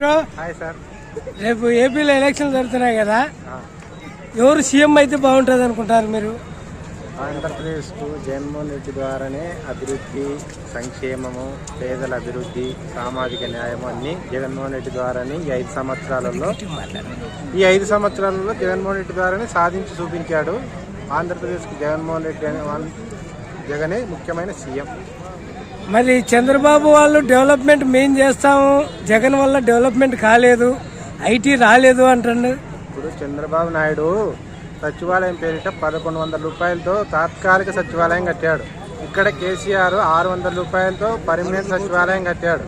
Bro, hi sir. రేపు ఏపీలో election జరుగుతున్నాయి కదా. ఎవరు సీఎం అయితే బాగుంటుంది అనుకుంటారు మీరు? ఆంధ్రప్రదేశ్కు జగన్మోహన్ రెడ్డి ద్వారానే అభివృద్ధి సంక్షేమము పేదల అభివృద్ధి సామాజిక న్యాయము అన్ని జగన్మోహన్ రెడ్డి ద్వారానే ఈ ఐదు సంవత్సరాలలో ఈ ఐదు సంవత్సరాలలో జగన్మోహన్ రెడ్డి ద్వారానే సాధించి చూపించాడు ఆంధ్రప్రదేశ్కి జగన్మోహన్ రెడ్డి అనే వాళ్ళ- జగనే ముఖ్యమైన సీఎం. మరి చంద్రబాబు వాళ్ళు డెవలప్మెంట్ మేం చేస్తాము జగన్ వల్ల డెవలప్మెంట్ కాలేదు ఐటీ రాలేదు అంటుండు ఇప్పుడు చంద్రబాబు నాయుడు సచివాలయం పేరిట పదకొండు వందల రూపాయలతో తాత్కాలిక సచివాలయం కట్టాడు. ఇక్కడ కేసీఆర్ ఆరు వందల రూపాయలతో పర్మనెంట్ సచివాలయం కట్టాడు.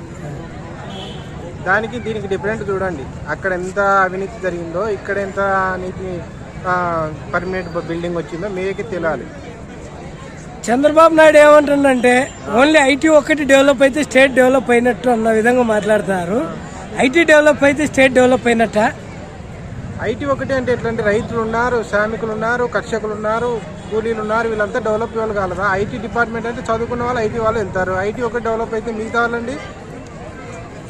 దానికి దీనికి డిఫరెంట్ చూడండి. అక్కడ ఎంత అవినీతి జరిగిందో ఇక్కడ ఎంత నీతి పర్మనెంట్ బిల్డింగ్ వచ్చిందో మీకే తెలియాలి. చంద్రబాబు నాయుడు ఏమంటుండంటే ఓన్లీ ఐటీ ఒక్కటి డెవలప్ అయితే స్టేట్ డెవలప్ అయినట్టు అన్న విధంగా మాట్లాడతారు ఐటీ డెవలప్ అయితే స్టేట్ డెవలప్ అయినట్ట? ఐటీ ఒకటి అంటే ఎట్లాంటి రైతులు ఉన్నారు శ్రామికులు ఉన్నారు కర్షకులు ఉన్నారు కూలీలు ఉన్నారు వీళ్ళంతా డెవలప్ వాళ్ళు కాలదా? ఐటీ డిపార్ట్మెంట్ అంటే చదువుకున్న వాళ్ళు ఐటీ వాళ్ళు వెళ్తారు. ఐటీ ఒకటి డెవలప్ అయితే మిగతా వాళ్ళండి?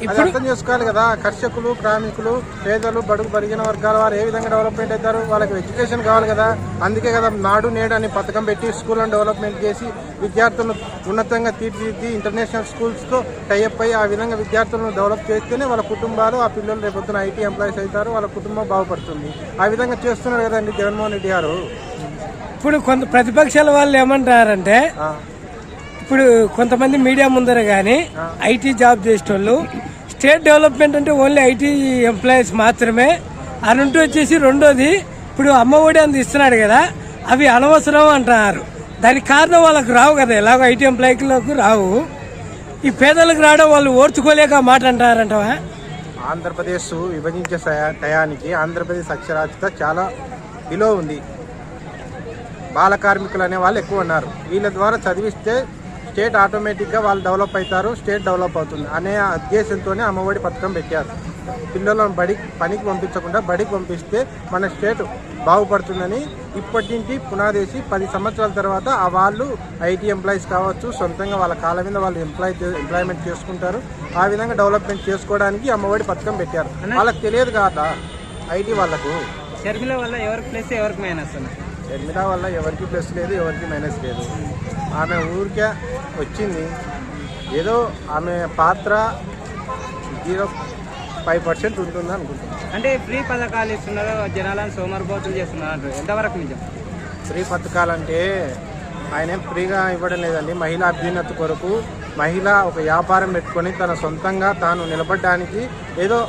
అది అర్థం చేసుకోవాలి కదా. కర్షకులు శ్రామికులు పేదలు బడుగు బలిగిన వర్గాల వారు ఏ విధంగా డెవలప్మెంట్ అవుతారు? వాళ్ళకి ఎడ్యుకేషన్ కావాలి కదా. అందుకే కదా నాడు నేడు అని పథకం పెట్టి స్కూళ్ళను డెవలప్మెంట్ చేసి విద్యార్థులను ఉన్నతంగా తీర్చిదిద్ది ఇంటర్నేషనల్ స్కూల్స్తో టైఅప్ అయ్యి ఆ విధంగా విద్యార్థులను డెవలప్ చేస్తేనే వాళ్ళ కుటుంబాలు ఆ పిల్లలు రేపొద్దున ఐటీ ఎంప్లాయీస్ అవుతారు వాళ్ళ కుటుంబం బాగుపడుతుంది. ఆ విధంగా చేస్తున్నారు కదండి జగన్మోహన్ రెడ్డి గారు. ఇప్పుడు కొంత ప్రతిపక్షాల వాళ్ళు ఏమంటారంటే ఇప్పుడు కొంతమంది మీడియా ముందర కానీ ఐటీ జాబ్ చేసేటోళ్ళు స్టేట్ డెవలప్మెంట్ అంటే ఓన్లీ ఐటీ ఎంప్లాయీస్ మాత్రమే. అనంటూ వచ్చేసి రెండోది ఇప్పుడు అమ్మ ఒడి అంత ఇస్తున్నాడు కదా అవి అనవసరం అంటున్నారు. దానికి కారణం వాళ్ళకు రావు కదా ఎలాగో ఐటీ ఎంప్లాయీలకు రావు. ఈ పేదలకు రావడం వాళ్ళు ఓర్చుకోలేక మాట అంటారంటవా ఆంధ్రప్రదేశ్ విభజించే టయానికి ఆంధ్రప్రదేశ్ అక్షరాస్యత చాలా బిలో ఉంది. బాల కార్మికులు అనే వాళ్ళు ఎక్కువ ఉన్నారు. వీళ్ళ ద్వారా చదివిస్తే స్టేట్ ఆటోమేటిక్గా వాళ్ళు డెవలప్ అవుతారు స్టేట్ డెవలప్ అవుతుంది అనే ఉద్దేశంతోనే అమ్మఒడి పథకం పెట్టారు. పిల్లలను బడి పనికి పంపించకుండా బడికి పంపిస్తే మన స్టేట్ బాగుపడుతుందని ఇప్పటి నుంచి పునాదేసి పది సంవత్సరాల తర్వాత ఆ వాళ్ళు ఐటీ ఎంప్లాయీస్ కావచ్చు సొంతంగా వాళ్ళ కాళ్ళ మీద వాళ్ళు ఎంప్లాయ్ ఎంప్లాయ్మెంట్ చేసుకుంటారు. ఆ విధంగా డెవలప్మెంట్ చేసుకోవడానికి అమ్మఒడి పథకం పెట్టారు. వాళ్ళకి తెలియదు కాదా ఐటీ వాళ్ళకు? షర్మిల వల్ల ఎవరికి ప్లస్ ఎవరికి మైనస్ షర్మిల వల్ల ఎవరికి ప్లస్ లేదు ఎవరికి మైనస్ లేదు. ఆమె ఊరికే వచ్చింది. ఏదో ఆమె పాత్ర జీరో ఫైవ్ పర్సెంట్ ఉంటుంది అనుకుంటున్నాను అంటే ఫ్రీ పథకాలు ఇస్తున్నారు జనాలను సోమరిపోతులు చేస్తున్నారు ఎంతవరకు నిజం? ఫ్రీ పథకాలంటే ఆయన ఏం ఫ్రీగా ఇవ్వడం లేదండి. మహిళా అభ్యున్నతి కొరకు మహిళ ఒక వ్యాపారం పెట్టుకొని తన సొంతంగా తాను నిలబడడానికి ఏదో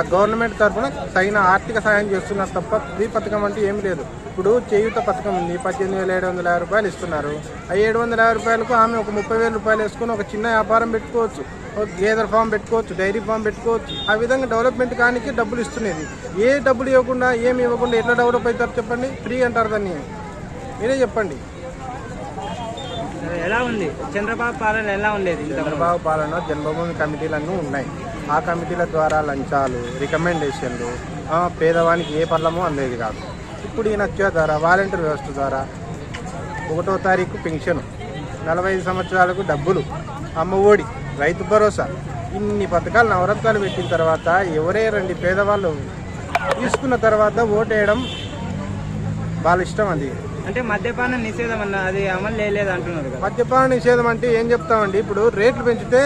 గవర్నమెంట్ తరఫున తగిన ఆర్థిక సాయం చేస్తున్నారు తప్ప ఫ్రీ పథకం అంటే ఏం లేదు. ఇప్పుడు చేయూత పథకం ఉంది. పద్దెనిమిది వేల ఏడు వందల యాభై రూపాయలు ఇస్తున్నారు. ఆ ఏడు వందల యాభై రూపాయలకు ఆమె ఒక ముప్పై వేల రూపాయలు వేసుకొని ఒక చిన్న వ్యాపారం పెట్టుకోవచ్చు. ఒక గేదెల ఫామ్ పెట్టుకోవచ్చు డైరీ ఫామ్ పెట్టుకోవచ్చు. ఆ విధంగా డెవలప్మెంట్ కానీ డబ్బులు ఇస్తున్నది. ఏ డబ్బులు ఇవ్వకుండా ఏమి ఇవ్వకుండా ఎట్లా డెవలప్ అవుతారు చెప్పండి? ఫ్రీ అంటారు దాన్ని. మీరే చెప్పండి. ఎలా ఉంది? చంద్రబాబు పాలన ఎలా ఉండేది చంద్రబాబు పాలన జన్మభూమి కమిటీలన్నీ ఉన్నాయి. ఆ కమిటీల ద్వారా లంచాలు రికమెండేషన్లు పేదవానికి ఏ పల్లమో అందేది కాదు. ఇప్పుడు ఈయన వచ్చే ద్వారా వాలంటీర్ వ్యవస్థ ద్వారా ఒకటో తారీఖు పెన్షన్ నలభై ఐదు సంవత్సరాలకు డబ్బులు అమ్మ ఒడి రైతు భరోసా ఇన్ని పథకాలు నవరత్నాలు పెట్టిన తర్వాత ఎవరే రండి పేదవాళ్ళు తీసుకున్న తర్వాత ఓటేయడం వాళ్ళ ఇష్టం అది. అంటే మద్యపాన నిషేధం అన్న అది అమలు చేయలేదు అంటున్నారు మద్యపాన నిషేధం అంటే ఏం చెప్తామండి? ఇప్పుడు రేట్లు పెంచితే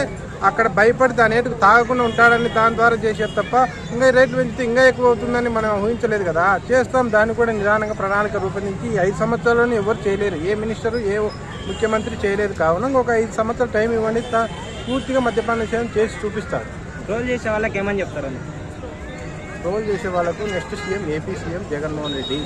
అక్కడ భయపడి దాని రేటుకు తాగకుండా ఉంటాడని దాని ద్వారా చేసేది తప్ప ఇంకా రేట్లు పెంచితే ఇంకా ఎక్కువ అవుతుందని మనం ఊహించలేదు కదా. చేస్తాం దాన్ని కూడా నిదానంగా ప్రణాళిక రూపొందించి ఐదు సంవత్సరాలను ఎవరు చేయలేరు. ఏ మినిస్టర్ ఏ ముఖ్యమంత్రి చేయలేదు. కావున ఇంకొక ఐదు సంవత్సరాలు టైం ఇవ్వండి. పూర్తిగా మద్యపాన నిషేధం చేసి చూపిస్తారు. ట్రోల్ చేసే వాళ్ళకి ఏమని చెప్తారని రోల్ చేసే వాళ్ళకు next CM AP CM Jaganmohan Reddy.